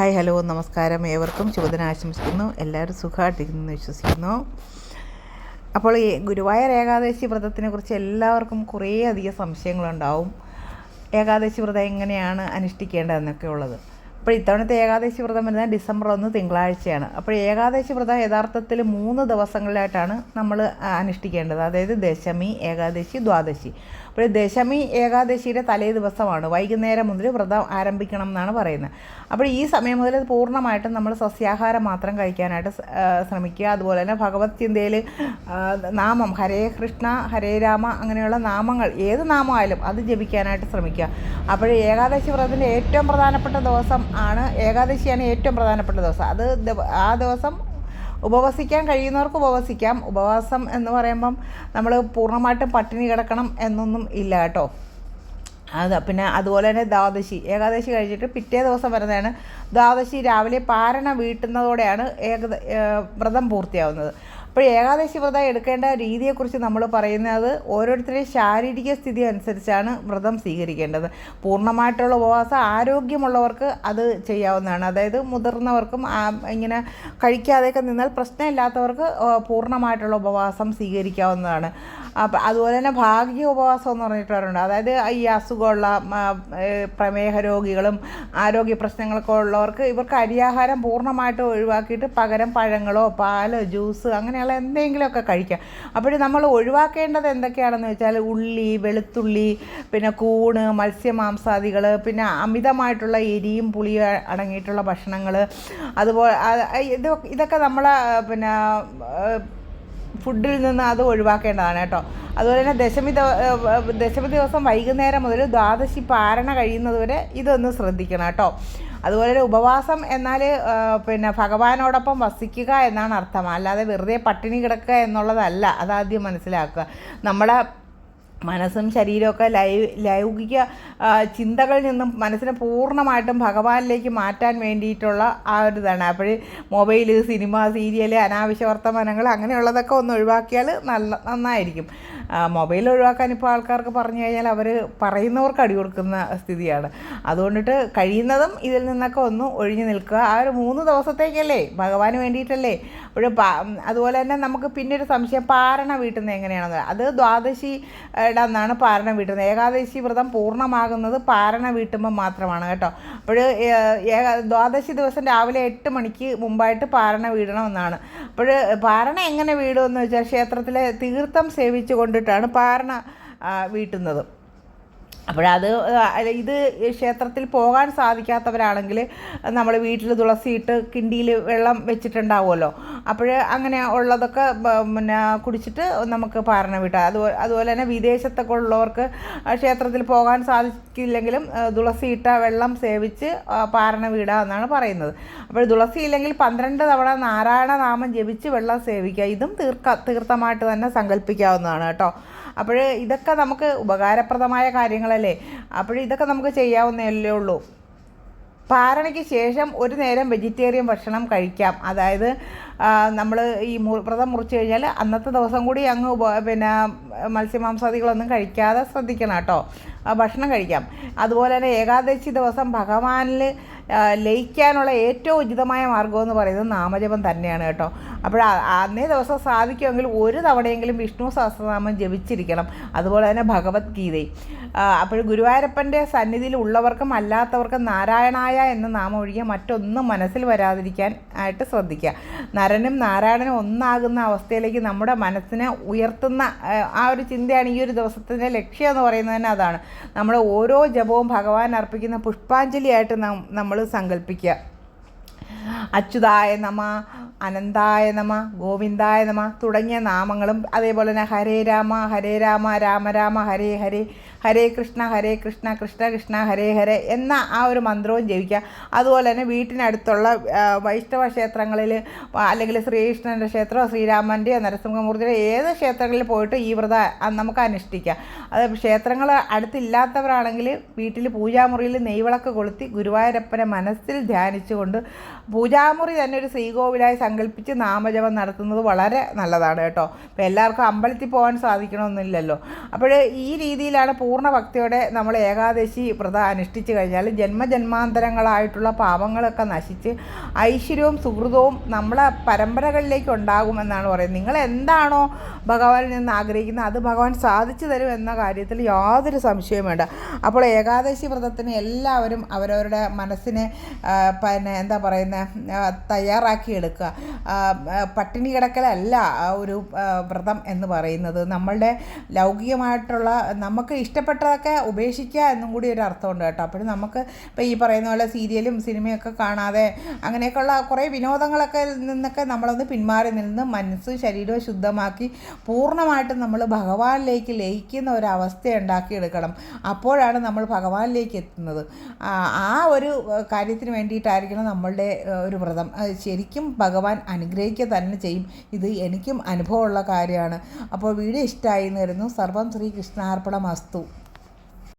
Hi hello നമസ്കാരം ഏവർക്കും ശുഭദിനം ആശംസിക്കുന്നു. എല്ലാവരും സുഖമായിട്ടിരിക്കുന്നു എന്ന് വിശ്വസിക്കുന്നു. അപ്പോൾ ഈ ഗുരുവായൂർ ഏകാദശി വ്രതത്തിനെ കുറിച്ച് എല്ലാവർക്കും കുറേയധികം സംശയങ്ങളുണ്ടാവും. ഏകാദശി വ്രതം എങ്ങനെയാണ് അനുഷ്ഠിക്കേണ്ടതെന്നൊക്കെ ഉള്ളത്. അപ്പോൾ ഇത്തവണത്തെ ഏകാദശി വ്രതം വരുന്നത് ഡിസംബർ ഒന്ന് തിങ്കളാഴ്ചയാണ്. അപ്പോൾ ഏകാദശി വ്രതം യഥാർത്ഥത്തിൽ മൂന്ന് ദിവസങ്ങളിലായിട്ടാണ് നമ്മൾ അനുഷ്ഠിക്കേണ്ടത്. അതായത് ദശമി ഏകാദശി ദ്വാദശി. അപ്പോൾ ദശമി ഏകാദശിയുടെ തലേ ദിവസമാണ്. വൈകുന്നേരം മുതൽ വ്രതം ആരംഭിക്കണം എന്നാണ് പറയുന്നത്. അപ്പോൾ ഈ സമയം മുതൽ പൂർണമായിട്ടും നമ്മൾ സസ്യാഹാരം മാത്രം കഴിക്കാനായിട്ട് ശ്രമിക്കുക. അതുപോലെ തന്നെ ഭഗവത് ചിന്തയിൽ നാമം ഹരേ കൃഷ്ണ ഹരേ രാമ അങ്ങനെയുള്ള നാമങ്ങൾ ഏത് നാമമായാലും അത് ജപിക്കാനായിട്ട് ശ്രമിക്കുക. അപ്പോൾ ഏകാദശി വ്രതത്തിന്റെ ഏറ്റവും പ്രധാനപ്പെട്ട ദിവസം ആണ് ഏകാദശിയാണ് ഏറ്റവും പ്രധാനപ്പെട്ട ദിവസം. അത് ആ ദിവസം ഉപവസിക്കാൻ കഴിയുന്നവർക്ക് ഉപവസിക്കാം. ഉപവാസം എന്ന് പറയുമ്പം നമ്മൾ പൂർണമായിട്ടും പട്ടിണി കിടക്കണം എന്നൊന്നും ഇല്ല കേട്ടോ. അത് പിന്നെ അതുപോലെ തന്നെ ദ്വാദശി. ഏകാദശി കഴിഞ്ഞിട്ട് പിറ്റേ ദിവസം വരുന്നതാണ്. ദ്വാദശി രാവിലെ പാരണ വീട്ടുന്നതോടെയാണ് ഏക വ്രതം പൂർത്തിയാവുന്നത്. അപ്പോൾ ഏകാദശി വ്രതം എടുക്കേണ്ട രീതിയെക്കുറിച്ച് നമ്മൾ പറയുന്നത് ഓരോരുത്തരുടെയും ശാരീരിക സ്ഥിതി അനുസരിച്ചാണ് വ്രതം സ്വീകരിക്കേണ്ടത്. പൂർണമായിട്ടുള്ള ഉപവാസം ആരോഗ്യമുള്ളവർക്ക് അത് ചെയ്യാവുന്നതാണ്. അതായത് മുതിർന്നവർക്കും ഇങ്ങനെ കഴിക്കാതെയൊക്കെ നിന്നാൽ പ്രശ്നമില്ലാത്തവർക്ക് പൂർണമായിട്ടുള്ള ഉപവാസം സ്വീകരിക്കാവുന്നതാണ്. അപ്പം അതുപോലെ തന്നെ ഭാഗ്യ ഉപവാസം എന്ന് പറഞ്ഞിട്ട് പറയുന്നുണ്ട് അതായത് ഈ അസുഖമുള്ള പ്രമേഹ രോഗികളും ആരോഗ്യ പ്രശ്നങ്ങളൊക്കെ ഉള്ളവർക്ക് ഇവർക്ക് അരിയാഹാരം പൂർണമായിട്ട് ഒഴിവാക്കിയിട്ട് പകരം പഴങ്ങളോ പാലോ ജ്യൂസ് അങ്ങനെയുള്ള എന്തെങ്കിലുമൊക്കെ കഴിക്കാം. അപ്പോൾ നമ്മൾ ഒഴിവാക്കേണ്ടത് എന്തൊക്കെയാണെന്ന് വെച്ചാൽ ഉള്ളി വെളുത്തുള്ളി പിന്നെ കൂണ് മത്സ്യമാംസാദികൾ പിന്നെ അമിതമായിട്ടുള്ള എരിയും പുളിയും അടങ്ങിയിട്ടുള്ള ഭക്ഷണങ്ങൾ അതുപോലെ അത് ഇതൊക്കെ നമ്മളെ പിന്നെ ഫുഡിൽ നിന്ന് അത് ഒഴിവാക്കേണ്ടതാണ് കേട്ടോ. അതുപോലെ തന്നെ ദശമി ദശമി ദിവസം വൈകുന്നേരം മുതൽ ദ്വാദശി പാരണ കഴിയുന്നതുവരെ ഇതൊന്ന് ശ്രദ്ധിക്കണം കേട്ടോ. അതുപോലെ തന്നെ ഉപവാസം എന്നാൽ പിന്നെ ഭഗവാനോടൊപ്പം വസിക്കുക എന്നാണ് അർത്ഥം. അല്ലാതെ വെറുതെ പട്ടിണി കിടക്കുക എന്നുള്ളതല്ല. അതാദ്യം മനസ്സിലാക്കുക. നമ്മളെ മനസ്സും ശരീരമൊക്കെ ലൈ ലൗകിക ചിന്തകളിൽ നിന്നും മനസ്സിനെ പൂർണമായിട്ടും ഭഗവാനിലേക്ക് മാറ്റാൻ വേണ്ടിയിട്ടുള്ള ആ ഒരു ഇതാണ് അപ്പോൾ മൊബൈൽ സിനിമ സീരിയൽ അനാവശ്യ വർത്തമാനങ്ങൾ അങ്ങനെയുള്ളതൊക്കെ ഒന്ന് ഒഴിവാക്കിയാൽ നല്ല നന്നായിരിക്കും. മൊബൈൽ ഒഴിവാക്കാൻ ഇപ്പോൾ ആൾക്കാർക്ക് പറഞ്ഞു കഴിഞ്ഞാൽ അവർ പറയുന്നവർക്ക് അടി കൊടുക്കുന്ന സ്ഥിതിയാണ്. അതുകൊണ്ടിട്ട് കഴിയുന്നതും ഇതിൽ നിന്നൊക്കെ ഒന്ന് ഒഴിഞ്ഞു നിൽക്കുക. ആ ഒരു മൂന്ന് ദിവസത്തേക്കല്ലേ? ഭഗവാന് വേണ്ടിയിട്ടല്ലേ? ഒരു അതുപോലെ തന്നെ നമുക്ക് പിന്നെ ഒരു സംശയം പാരണ വീട്ടുന്നത് എങ്ങനെയാണെന്ന് അത് ദ്വാദശി അന്നാണ് പാരണ വീട്ടുന്നത് ഏകാദശി വ്രതം പൂർണമാകുന്നത് പാരണ വീട്ടുമ്പോൾ മാത്രമാണ് കേട്ടോ. അപ്പോൾ ദ്വാദശി ദിവസം രാവിലെ എട്ട് മണിക്ക് മുമ്പായിട്ട് പാരണ വീടണമെന്നാണ്. അപ്പോൾ പാരണ എങ്ങനെ വീടുമെന്ന് വെച്ചാൽ ക്ഷേത്രത്തിലെ തീർത്ഥം സേവിച്ചു കൊണ്ടിട്ടാണ് പാരണ വീട്ടുന്നത്. അപ്പോഴത് ഇത് ക്ഷേത്രത്തിൽ പോകാൻ സാധിക്കാത്തവരാണെങ്കിൽ നമ്മൾ വീട്ടിൽ തുളസിയിട്ട് കിണ്ടിയിൽ വെള്ളം വെച്ചിട്ടുണ്ടാവുമല്ലോ. അപ്പോൾ അങ്ങനെ ഉള്ളതൊക്കെ പിന്നെ കുടിച്ചിട്ട് നമുക്ക് പാരണ വീട്ടാം. അതുപോലെ അതുപോലെ തന്നെ വിദേശത്തൊക്കെ ഉള്ളവർക്ക് ക്ഷേത്രത്തിൽ പോകാൻ സാധിക്കില്ലെങ്കിലും തുളസിയിട്ട വെള്ളം സേവിച്ച് പാരണ വീടുക എന്നാണ് പറയുന്നത്. അപ്പോൾ തുളസി ഇല്ലെങ്കിൽ പന്ത്രണ്ട് തവണ നാരായണ നാമം ജപിച്ച് വെള്ളം സേവിക്കുക. ഇതും തീർക്ക തീർത്ഥമായിട്ട് തന്നെ സങ്കല്പിക്കാവുന്നതാണ് കേട്ടോ. അപ്പോൾ ഇതൊക്കെ നമുക്ക് ഉപകാരപ്രദമായ കാര്യങ്ങളല്ലേ? അപ്പോൾ ഇതൊക്കെ നമുക്ക് ചെയ്യാവുന്നതല്ലേ ഉള്ളൂ. പാരണയ്ക്ക് ശേഷം ഒരു നേരം വെജിറ്റേറിയൻ ഭക്ഷണം കഴിക്കാം. അതായത് നമ്മൾ ഈ വ്രതം മുറിച്ച് കഴിഞ്ഞാൽ അന്നത്തെ ദിവസം കൂടി അങ്ങ് പിന്നെ മത്സ്യമാംസാദികളൊന്നും കഴിക്കാതെ ശ്രദ്ധിക്കണം കേട്ടോ. ഭക്ഷണം കഴിക്കാം. അതുപോലെ തന്നെ ഏകാദശി ദിവസം ഭഗവാനിൽ ലയിക്കാനുള്ള ഏറ്റവും ഉചിതമായ മാർഗം എന്ന് പറയുന്നത് നാമജപം തന്നെയാണ് കേട്ടോ. അപ്പോൾ അന്നേ ദിവസം സാധിക്കുമെങ്കിൽ ഒരു തവണയെങ്കിലും വിഷ്ണു സഹസ്രനാമം ജപിച്ചിരിക്കണം. അതുപോലെ തന്നെ ഭഗവത്ഗീതയും. അപ്പോൾ ഗുരുവായൂരപ്പന്റെ സന്നിധിയിൽ ഉള്ളവർക്കും അല്ലാത്തവർക്കും നാരായണായ എന്ന നാമം ഒഴികെ മറ്റൊന്നും മനസ്സിൽ വരാതിരിക്കാൻ ആയിട്ട് ശ്രദ്ധിക്കുക. നരനും നാരായണനും ഒന്നാകുന്ന അവസ്ഥയിലേക്ക് നമ്മുടെ മനസ്സിനെ ഉയർത്തുന്ന ആ, ഒരു ചിന്തയാണ് ഈ ഒരു ദിവസത്തിന്റെ ലക്ഷ്യം എന്ന് പറയുന്നത് തന്നെ അതാണ്. നമ്മൾ ഓരോ ജപവും ഭഗവാൻ അർപ്പിക്കുന്ന പുഷ്പാഞ്ജലിയായിട്ട് നമ്മൾ സങ്കല്പിക്കുക അച്യുതായ നമ അനന്തായ നമ ഗോവിന്ദായ നമ തുടങ്ങിയ നാമങ്ങളും അതേപോലെ തന്നെ ഹരേ രാമ ഹരേ രാമ രാമ രാമ ഹരേ ഹരേ ഹരേ കൃഷ്ണ ഹരേ കൃഷ്ണ കൃഷ്ണ കൃഷ്ണ ഹരേ ഹരേ എന്ന ആ ഒരു മന്ത്രവും ജപിക്കുക. അതുപോലെ തന്നെ വീട്ടിനടുത്തുള്ള വൈഷ്ണവ ക്ഷേത്രങ്ങളിൽ അല്ലെങ്കിൽ ശ്രീകൃഷ്ണന്റെ ക്ഷേത്രമോ ശ്രീരാമന്റെയോ നരസിംഹമൂർത്തിയോ ഏത് ക്ഷേത്രങ്ങളിൽ പോയിട്ട് ഈ വ്രത നമുക്ക് അനുഷ്ഠിക്കാം. അത് ക്ഷേത്രങ്ങൾ അടുത്തില്ലാത്തവരാണെങ്കിൽ വീട്ടിൽ പൂജാമുറിയിൽ നെയ്വിളക്ക് കൊളുത്തി ഗുരുവായൂരപ്പനെ മനസ്സിൽ ധ്യാനിച്ചുകൊണ്ട് പൂജാമുറി തന്നെ ഒരു ശ്രീകോവിലായി സങ്കല്പിച്ച് നാമജപം നടത്തുന്നത് വളരെ നല്ലതാണ് കേട്ടോ. അപ്പോൾ എല്ലാവർക്കും അമ്പലത്തിൽ പോകാൻ സാധിക്കണമെന്നില്ലല്ലോ. അപ്പോൾ ഈ രീതിയിലാണ് പൂർണ ഭക്തിയോടെ നമ്മൾ ഏകാദശി വ്രത അനുഷ്ഠിച്ച് കഴിഞ്ഞാൽ ജന്മജന്മാന്തരങ്ങളായിട്ടുള്ള പാപങ്ങളൊക്കെ നശിച്ച് ഐശ്വര്യവും സുഹൃതവും നമ്മളെ പരമ്പരകളിലേക്ക് ഉണ്ടാകുമെന്നാണ് പറയുന്നത്. നിങ്ങൾ എന്താണോ ഭഗവാനിൽ നിന്ന് ആഗ്രഹിക്കുന്നത് അത് ഭഗവാൻ സാധിച്ചു തരും എന്ന കാര്യത്തിൽ യാതൊരു സംശയവും വേണ്ട. അപ്പോൾ ഏകാദശി വ്രതത്തിന് എല്ലാവരും അവരവരുടെ മനസ്സിനെ പിന്നെ എന്താ പറയുന്നത് തയ്യാറാക്കി എടുക്കുക. പട്ടിണി കിടക്കലല്ല ഒരു വ്രതം എന്ന് പറയുന്നത്. നമ്മളുടെ ലൗകികമായിട്ടുള്ള നമുക്ക് ഇഷ്ടപ്പെട്ടതൊക്കെ ഉപേക്ഷിക്കുക എന്നും കൂടി ഒരു അർത്ഥമുണ്ട് കേട്ടോ. അപ്പോഴും നമുക്ക് ഇപ്പോൾ ഈ പറയുന്ന പോലെ സീരിയലും സിനിമയൊക്കെ കാണാതെ അങ്ങനെയൊക്കെയുള്ള കുറേ വിനോദങ്ങളൊക്കെ നിന്നൊക്കെ നമ്മളൊന്ന് പിന്മാറി നിന്ന് മനസ്സും ശരീരവും ശുദ്ധമാക്കി പൂർണമായിട്ടും നമ്മൾ ഭഗവാനിലേക്ക് ലയിക്കുന്ന ഒരു അവസ്ഥ ഉണ്ടാക്കിയെടുക്കണം അപ്പോഴാണ് നമ്മൾ ഭഗവാനിലേക്ക് എത്തുന്നത്. ആ ഒരു കാര്യത്തിന് വേണ്ടിയിട്ടായിരിക്കണം നമ്മളുടെ ഒരു വ്രതം. ശരിക്കും ഭഗവാൻ അനുഗ്രഹിക്കുക തന്നെ ചെയ്യും. ഇത് എനിക്കും അനുഭവമുള്ള കാര്യമാണ്. അപ്പോൾ വീഡിയോ ഇഷ്ടമായി എന്ന് വരുന്നു സർവം ശ്രീകൃഷ്ണാർപ്പണം അസ്തു